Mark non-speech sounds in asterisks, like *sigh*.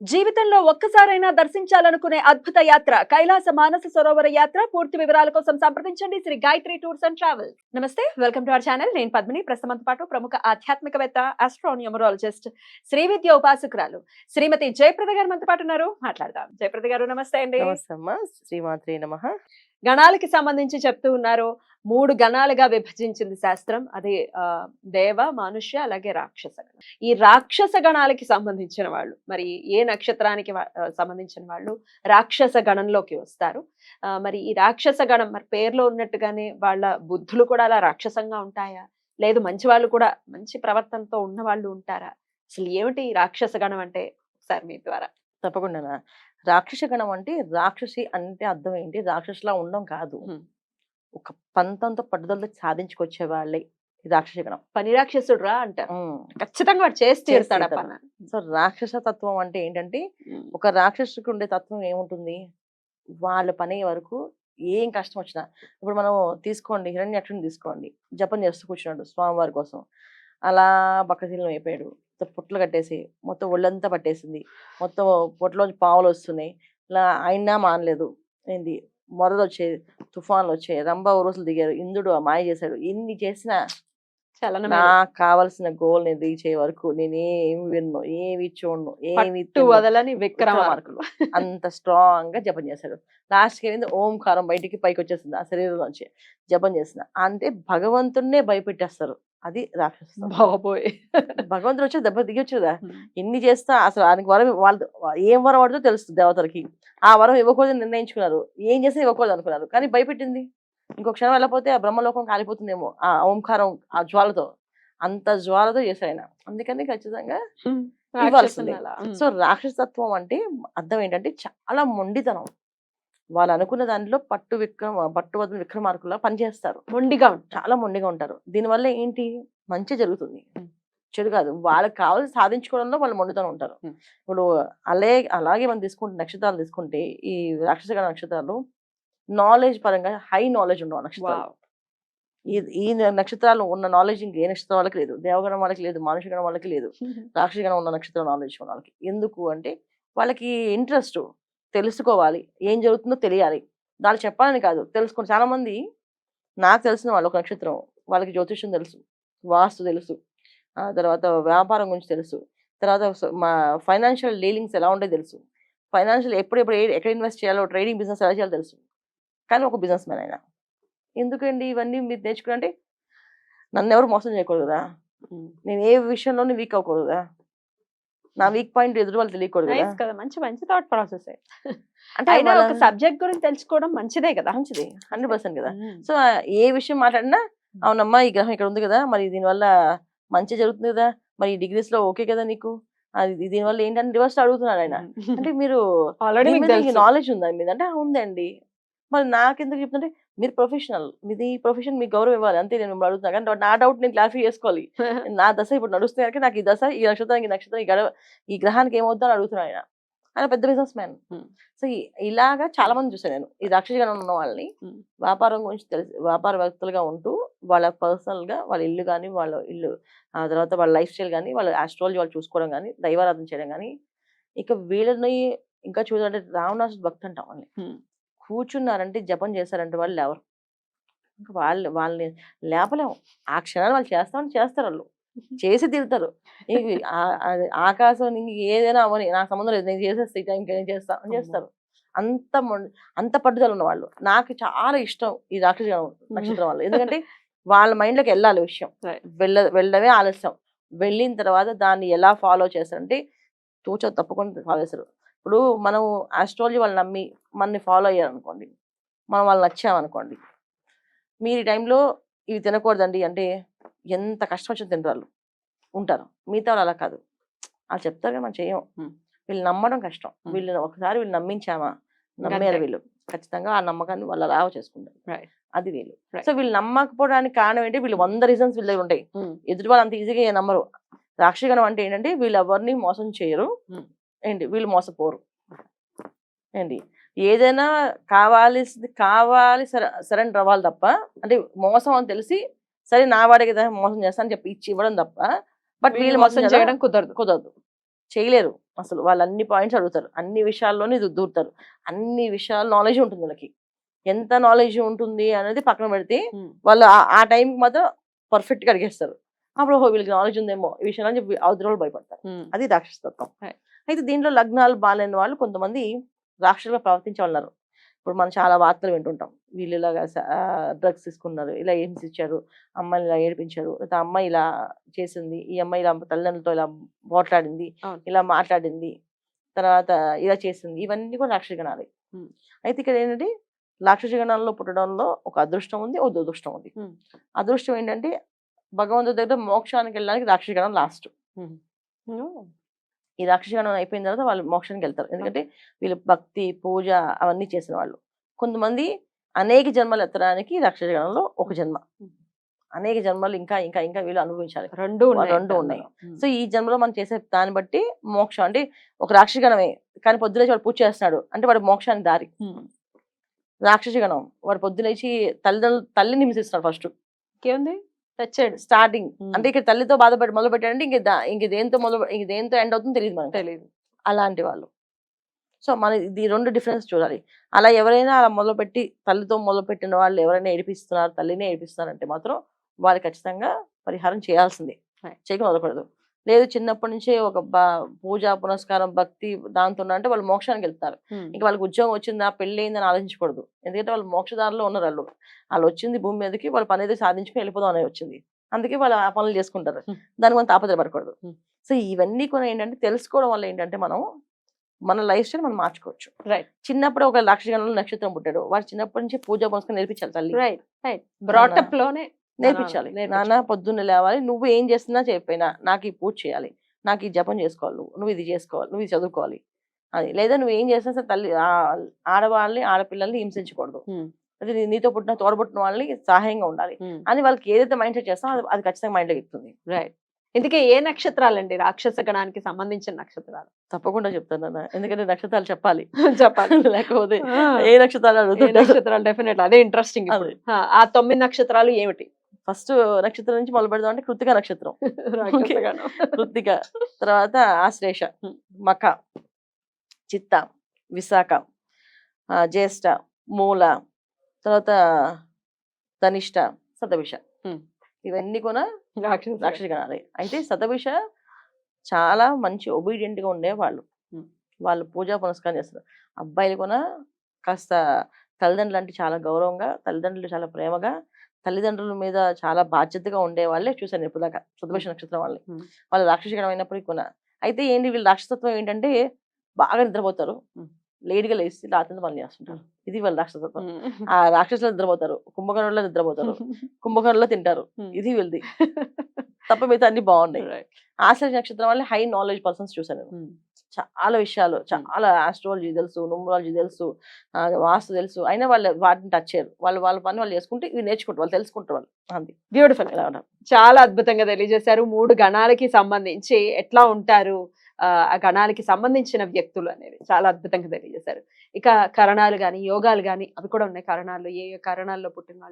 జీవితంలో ఒక్కసారైనా దర్శించాలనుకునే అద్భుత యాత్ర కైలాస మానస సరోవర యాత్ర. పూర్తి వివరాల కోసం సంప్రదించండి. Sri Gayatri tours and travel నమస్తే వెల్కమ్ టు అవర్ ఛానల్. నేను పద్మిని. ప్రస్తుతం పాటు ప్రముఖ ఆధ్యాత్మికవేత్త ఆస్ట్రోన్యూమరాలజిస్ట్ శ్రీ విద్య ఉపాసకురాలు శ్రీమతి జయప్రద గారు మనతో పాటు ఉన్నారు. మాట్లాడదాం. జయప్రద గారు నమస్తే అండి. శ్రీమాత్రి నమ. గణాలకి సంబంధించి చెప్తూ ఉన్నారు. మూడు గణాలుగా విభజించింది శాస్త్రం. అది ఆ, దేవ మానుష్య అలాగే రాక్షస గణం ఈ రాక్షస గణాలకి సంబంధించిన వాళ్ళు మరి ఏ నక్షత్రానికి సంబంధించిన వాళ్ళు రాక్షస గణంలోకి వస్తారు. మరి ఈ రాక్షస గణం మరి పేర్లో ఉన్నట్టుగానే వాళ్ళ బుద్ధులు కూడా అలా రాక్షసంగా ఉంటాయా? లేదు మంచి వాళ్ళు కూడా మంచి ప్రవర్తనతో ఉన్న వాళ్ళు ఉంటారా? అసలు ఏమిటి ఈ రాక్షస గణం అంటే? ఒకసారి మీ ద్వారా. తప్పకుండా రాక్షస గణం అంటే రాక్షసి అంటే అర్థం ఏంటి? రాక్షసులా ఉండడం కాదు. ఒక పంతంతో పట్టుదలతో సాధించుకొచ్చే వాళ్ళే రాక్షస గణం. పని రాక్షసుడు రా ఉమ్. ఖచ్చితంగా వాడు చేసి తీరుతాడు సో రాక్షస తత్వం అంటే ఏంటంటే. ఒక రాక్షసుడికి ఉండే తత్వం ఏముంటుంది? వాళ్ళ పని వరకు ఏం కష్టం వచ్చినా ఇప్పుడు మనం తీసుకోండి హిరణ్యాక్షుని తీసుకోండి. జపం చేస్తూ కూర్చున్నాడు స్వామివారి కోసం. అలా బక్కశీలం అయిపోయాడు. మొత్తం పుట్లు కట్టేసి మొత్తం ఒళ్ళంతా పట్టేసింది. మొత్తం పొట్టలోంచి పావులు వస్తున్నాయి. ఇలా అయినా మానలేదు. ఏంది? మొరలు వచ్చాయి తుఫాన్లు వచ్చాయి రంభ ఉరుసులు దిగారు. ఇంద్రుడు మాయ చేశాడు. ఎన్ని చేసినా నాకు కావలసిన గోల్ని రీచ్ అయ్యే వరకు నేను ఏమి విన్ను ఏమి చూడను ఏమి వదలని విక్రమ విక్రమార్కులు అంత స్ట్రాంగ్గా జపం చేశాడు. లాస్ట్కి ఏంది? ఓంకారం బయటికి పైకి వచ్చేసింది ఆ శరీరం నుంచి జపం చేసిన అంతే భగవంతున్నే భయపెట్టేస్తారు. అది రాక్షస బాబోయ్. భగవంతుడు వచ్చి దెబ్బ దిగొచ్చు కదా ఎన్ని చేస్తా అసలు ఆయనకి వరం వాళ్ళు ఏం వరం పడుతుందో తెలుస్తుంది దేవతలకి. ఆ వరం ఇవ్వకూడదని నిర్ణయించుకున్నారు. ఏం చేస్తే ఇవ్వకూడదు అనుకున్నారు. కానీ భయపెట్టింది. ఇంకో క్షణం వెళ్ళకపోతే ఆ బ్రహ్మలోకం కాలిపోతుందేమో ఆ ఓంకారం ఆ జ్వాలతో. అంత జ్వాలతో చేశారు ఆయన. అందుకని ఖచ్చితంగా ఇవ్వాల్సిందే. సో రాక్షసత్వం అంటే అర్థం ఏంటంటే చాలా మొండితనం. వాళ్ళు అనుకున్న దానిలో పట్టు విక్రమ పట్టు వదిలి విక్రమార్కులా పనిచేస్తారు మొండిగా చాలా మొండిగా ఉంటారు. దీనివల్ల ఏంటి? మంచి జరుగుతుంది. చెడు కాదు. వాళ్ళకి కావాల్సి సాధించుకోవడంలో వాళ్ళు మొండితనం ఉంటారు. ఇప్పుడు అలే అలాగే మనం తీసుకుంటే నక్షత్రాలు తీసుకుంటే ఈ రాక్షసగణ నక్షత్రాలు నాలెడ్జ్ పరంగా హై నాలెడ్జ్ ఉండవు నక్షత్రాలు. ఈ ఈ నక్షత్రాలు ఉన్న నాలెడ్జ్ ఇంకే నక్షత్రం వాళ్ళకి లేదు. దేవగణం వాళ్ళకి లేదు. మనుషగణం వాళ్ళకి లేదు. *laughs* రాక్షసగణం ఉన్న నక్షత్రం నాలెడ్జ్ ఉన్న వాళ్ళకి. ఎందుకు అంటే వాళ్ళకి ఇంట్రెస్ట్ తెలుసుకోవాలి. ఏం జరుగుతుందో తెలియాలి. దాన్ని చెప్పాలని కాదు. తెలుసుకుని చాలా మంది నాకు తెలిసిన వాళ్ళు ఒక నక్షత్రం వాళ్ళకి జ్యోతిష్యం తెలుసు వాస్తు తెలుసు ఆ తర్వాత వ్యాపారం గురించి తెలుసు తర్వాత మా ఫైనాన్షియల్ డీలింగ్స్ ఎలా ఉంటాయో తెలుసు ఫైనాన్షియల్ ఎప్పుడెప్పుడు ఎక్కడ ఇన్వెస్ట్ చేయాలో ట్రేడింగ్ బిజినెస్ ఎలా చేయాలో తెలుసు. కానీ ఒక బిజినెస్ మ్యాన్ ఆయన. ఎందుకండి ఇవన్నీ మీరు నేర్చుకుంటే నన్ను ఎవరు మోసం చేయకూడదు కదా నేను ఏ విషయంలోనే వీక్ అవ్వకూడదు కదా నా వీక్ పాయింట్ ఎదురు వాళ్ళు తెలియకూడదు కదా. మంచి మంచి థాట్ ప్రాసెస్ అంటే అయినా ఒక సబ్జెక్ట్ గురించి తెలుసుకోవడం మంచిదే కదా. మంచిది హండ్రెడ్ పర్సెంట్ కదా. సో ఏ విషయం మాట్లాడినా అవునమ్మా ఈ గ్రహం ఇక్కడ ఉంది కదా మరి దీనివల్ల మంచి జరుగుతుంది కదా మరి డిగ్రీస్లో ఓకే కదా నీకు? అది దీనివల్ల ఏంటంటే రివర్స్ అడుగుతున్నాడు ఆయన. అంటే మీరు *laughs* ఆల్రెడీ. నాలెడ్జ్ ఉందా మీద? అంటే "ఆ, ఉందండి. మరి నాకెందుకు చెప్తుంటే మీరు ప్రొఫెషనల్ మీది ప్రొఫెషన్ మీకు గౌరవం ఇవ్వాలి. అంతే నేను మిమ్మల్ని అడుగుతున్నా. కానీ నా డౌట్ నేను క్లారిఫై చేసుకోవాలి. *laughs* నా దశ ఇప్పుడు నడుస్తుంది కనుక నాకు ఈ దశ ఈ నక్షత్రానికి ఈ నక్షత్రం ఈ గడవ ఈ గ్రహానికి ఏమవుద్దో అని అడుగుతున్నాను ఆయన. ఆయన పెద్ద బిజినెస్ మ్యాన్. సో ఇలాగా చాలా మంది చూసాను నేను. ఈ రాక్షసగణం ఉన్న వాళ్ళని. వ్యాపారం గురించి తెలిసి వ్యాపార వ్యక్తులుగా ఉంటూ వాళ్ళ పర్సనల్గా వాళ్ళ ఇల్లు కానీ వాళ్ళ ఇల్లు ఆ తర్వాత వాళ్ళ లైఫ్ స్టైల్ కానీ వాళ్ళ ఆస్ట్రాలజీ వాళ్ళు చూసుకోవడం కానీ దైవారాధన చేయడం కానీ ఇక వీళ్ళని ఇంకా చూడాలంటే రావణాసు భక్తి అంటాం వాళ్ళని. కూర్చున్నారంటే జపం చేశారంటే వాళ్ళు ఎవరు? ఇంకా వాళ్ళు వాళ్ళని లేపలేము. ఆ క్షణాలు వాళ్ళు చేస్తామని చేస్తారు వాళ్ళు. *laughs* చేసి తిరుగుతారు ఆకాశం ఏదైనా అవని నాకు సంబంధం లేదు నేను చేసేస్తా టైంకి నేను చేస్తా అని. చేస్తారు. అంత అంత పట్టుదల ఉన్న వాళ్ళు నాకు చాలా ఇష్టం ఈ రాక్షస *laughs* నక్షత్రం వాళ్ళు. ఎందుకంటే వాళ్ళ మైండ్లోకి వెళ్ళాలి విషయం. వెళ్ళ వెళ్ళడమే ఆలస్యం. వెళ్ళిన తర్వాత దాన్ని ఎలా ఫాలో చేస్తారంటే తూచ తప్పకుండా ఫాలో చేస్తారు. ఇప్పుడు మనం ఆస్ట్రాలజీ వాళ్ళు నమ్మి మనని ఫాలో అయ్యారు అనుకోండి మనం వాళ్ళు నచ్చామనుకోండి మీరు ఈ టైంలో ఇవి తినకూడదండి అంటే ఎంత కష్టం వచ్చిన తింటారు ఉంటారు మిగతా వాళ్ళు అలా కాదు వాళ్ళు చెప్తారు కానీ మనం చేయం. వీళ్ళు నమ్మడం కష్టం. వీళ్ళు ఒకసారి వీళ్ళు నమ్మించామా నమ్మారు. వీళ్ళు ఖచ్చితంగా ఆ నమ్మకాన్ని వాళ్ళు అలా చేసుకుంటారు. అది వీళ్ళు. సో వీళ్ళు నమ్మకపోవడానికి కారణం ఏంటి వీళ్ళు వంద రీజన్స్ వీళ్ళ ఉంటాయి. ఎదుటి వాళ్ళు అంత ఈజీగా ఏ నమ్మరు రాక్షగణం అంటే ఏంటంటే వీళ్ళు ఎవరిని మోసం చేయరు. ఏంటి? వీళ్ళు మోసపోరు. ఏంటి? ఏదైనా కావాలి కావాలి సరెండర్ అవ్వాలి తప్ప అంటే మోసం అని తెలిసి సరే నా వాడే కదా మోసం చేస్తాను చెప్పి ఇచ్చి ఇవ్వడం తప్ప బట్ వీళ్ళు మోసం చేయడం కుదరదు. కుదరదు. చేయలేరు. అసలు వాళ్ళు అన్ని పాయింట్స్ అడుగుతారు. అన్ని విషయాల్లోనే దూరుతారు. అన్ని విషయాల నాలెడ్జ్ ఉంటుంది వాళ్ళకి. ఎంత నాలెడ్జ్ ఉంటుంది అనేది పక్కన పెడితే. వాళ్ళు ఆ- టైంకి మాత్రం పర్ఫెక్ట్గా అడిగేస్తారు. అప్పుడు వీళ్ళకి నాలెడ్జ్ ఉందేమో ఈ విషయాలు అని చెప్పి అవతల వాళ్ళు భయపడతారు. అది రాక్షసతత్వం Right. అయితే దీంట్లో లగ్నాలు బాగాలేని వాళ్ళు కొంతమంది రాక్షసులుగా ప్రవర్తించే ఉన్నారు ఇప్పుడు మనం చాలా వార్తలు వింటుంటాం వీళ్ళు ఇలాగా డ్రగ్స్ తీసుకున్నారు ఇలా హింస ఇచ్చారు అమ్మాయిని ఇలా ఏడిపించారు లేదా అమ్మాయి ఇలా చేసింది ఈ అమ్మాయి ఇలా తల్లిదండ్రులతో ఇలా పోట్లాడింది. ఇలా మాట్లాడింది తర్వాత ఇలా చేసింది ఇవన్నీ కూడా రాక్షస గణాలు Hmm. అయితే ఇక్కడ ఏంటంటే రాక్షస గణాల్లో పుట్టడంలో ఒక అదృష్టం ఉంది ఒక దురదృష్టం ఉంది. అదృష్టం ఏంటంటే భగవంతుడి దగ్గర మోక్షానికి వెళ్ళడానికి రాక్షస గణం లాస్ట్. ఈ రాక్షసగణం అయిపోయిన తర్వాత వాళ్ళు మోక్షానికి వెళ్తారు. ఎందుకంటే వీళ్ళు భక్తి పూజ అవన్నీ చేసిన వాళ్ళు కొంతమంది అనేక జన్మలు ఎత్తడానికి రాక్షసగణంలో ఒక జన్మ. అనేక జన్మలు ఇంకా ఇంకా ఇంకా వీళ్ళు అనుభవించాలి. రెండు ఉన్నాయి రెండు ఉన్నాయి. సో ఈ జన్మలో మనం చేసే దాన్ని బట్టి మోక్షం. అంటే ఒక రాక్షసగణమే కానీ పొద్దులేచి వాడు పూజ చేస్తున్నాడు. అంటే వాడు మోక్షానికి దారి. రాక్షసగణం వాడు పొద్దులేచి తల్లిదండ్రులు తల్లిని హింసిస్తున్నాడు ఫస్ట్. ఇంకేముంది? తెచ్చాడు స్టార్టింగ్. అంటే ఇక్కడ తల్లితో బాధపడి మొదలు పెట్టాడంటే ఇంక ఇంక దేంతో మొదలు ఇంక దేంతో ఎండ్ అవుతుందో తెలియదు మనకి. తెలియదు అలాంటి వాళ్ళు. సో మన ఇది రెండు డిఫరెన్స్ చూడాలి. అలా ఎవరైనా అలా మొదలుపెట్టి తల్లితో మొదలుపెట్టిన వాళ్ళు ఎవరైనా ఏడిపిస్తున్నారు తల్లినే ఏడిపిస్తున్నారంటే మాత్రం వాళ్ళు ఖచ్చితంగా పరిహారం చేయాల్సిందే. చేయక మొదలకూడదు లేదు చిన్నప్పటి నుంచే ఒక పూజ పునస్కారం భక్తి దాంతో అంటే వాళ్ళు మోక్షానికి వెళ్తారు. ఇంకా వాళ్ళకి ఉద్యోగం వచ్చిందా పెళ్ళి అయిందని ఆలోచించకూడదు. ఎందుకంటే వాళ్ళు మోక్షదారిలో ఉన్నారు వాళ్ళు వాళ్ళు వచ్చింది భూమి మీదకి వాళ్ళ పని ఏదో సాధించుకుని వెళ్ళిపోదాం అనేది వచ్చింది. అందుకే వాళ్ళు ఆ పనులు చేసుకుంటారు. దానికి మనం తాపత్రపడకూడదు Hmm. సో ఇవన్నీ కూడా ఏంటంటే తెలుసుకోవడం వల్ల ఏంటంటే మనం మన లైఫ్ స్టైల్ మనం మార్చుకోవచ్చు. రైట్. చిన్నప్పుడు ఒక లక్షగణంలో నక్షత్రం పుట్టాడు. వాడు చిన్నప్పటి నుంచి పూజ పునస్కారం నేర్పించాలి తల్లి. Right right. బ్రాటప్లోనే నేర్పించాలి. నాన్న పొద్దున్న లేవాలి నువ్వు ఏం చేస్తున్నా చెప్పినా నాకు ఈ పూజ చేయాలి నాకు ఈ జపం చేసుకోవాలి నువ్వు నువ్వు ఇది చేసుకోవాలి నువ్వు ఇది చదువుకోవాలి అది లేదా నువ్వు ఏం చేసినా సరే తల్లి ఆడవాళ్ళని ఆడపిల్లల్ని హింసించకూడదు. అది నీతో పుట్టిన తోడబుట్టిన వాళ్ళని సహాయంగా ఉండాలి. అని వాళ్ళకి ఏదైతే మైండ్ సెట్ చేస్తామో అది అది ఖచ్చితంగా మైండ్ ఎక్కుతుంది రైట్. ఇందుకే ఏ నక్షత్రాలండి? రాక్షస గణానికి సంబంధించిన నక్షత్రాలు? తప్పకుండా చెప్తాను నాన్న. ఎందుకంటే నక్షత్రాలు చెప్పాలి. చెప్పాలి. *laughs* లేకపోతే ఏ నక్షత్రాలు నక్షత్రాలు? డెఫినెట్ అదే ఇంట్రెస్టింగ్. ఆ తొమ్మిది నక్షత్రాలు ఏమిటి? ఫస్ట్ నక్షత్రం నుంచి మొదలు పెడదాం అంటే కృతిక నక్షత్రం. కృత్తిక తర్వాత ఆశ్లేష. మఖ చిత్త విశాఖ జ్యేష్ఠ మూల తర్వాత ధనిష్ట Hmm. ఇవన్నీ కూడా రాక్షస రాక్షస గణాలే అయితే శతభిష చాలా మంచి ఒబీడియంట్గా ఉండే వాళ్ళు Hmm. వాళ్ళు పూజా పునస్కారం చేస్తారు అబ్బాయిలు కూడా కాస్త తల్లిదండ్రులు అంటే చాలా గౌరవంగా తల్లిదండ్రులు చాలా ప్రేమగా తల్లిదండ్రుల మీద చాలా బాధ్యతగా ఉండే వాళ్ళే చూశాను ఇప్పుడు దాకా నక్షత్రం వాళ్ళని. వాళ్ళు రాక్షసగణం అయినప్పటికీ కూడా అయితే ఏంటి వీళ్ళ రాక్షసత్వం ఏంటంటే బాగా నిద్రపోతారు. లేట్గా లేచి రాత్రి పనులు చేస్తుంటారు. ఇది వాళ్ళ రాక్షసత్వం. ఆ రాక్షసులు నిద్రపోతారు. కుంభకర్ణంలో నిద్రపోతారు. *laughs* కుంభకర్ణంలో తింటారు. ఇది వీళ్ళది. *laughs* తప్ప మిగతా అన్ని బాగున్నాయి. ఆశ్రయ నక్షత్రం వల్ల హై నాలెడ్జ్ పర్సన్స్ చూసాను. చాలా విషయాలు చాలా ఆస్ట్రాలజీ తెలుసు న్యూమరాలజీ తెలుసు వాస్తు తెలుసు. అయినా వాళ్ళు వాటిని టచ్ చేయరు. వాళ్ళు వాళ్ళ పని వాళ్ళు చేసుకుంటే ఇవి నేర్చుకుంటారు వాళ్ళు తెలుసుకుంటారు వాళ్ళు. అంతే. బ్యూటిఫుల్ చాలా అద్భుతంగా తెలియజేశారు. మూడు గణాలకి సంబంధించి ఎట్లా ఉంటారు ఆ గణాలకి సంబంధించిన వ్యక్తులు అనేది చాలా అద్భుతంగా తెలియజేశారు. ఇక కరణాలు కానీ యోగాలు కానీ అవి కూడా ఉన్నాయి. కరణాలు ఏ ఏ కరణాల్లో పుట్టిన వాళ్ళు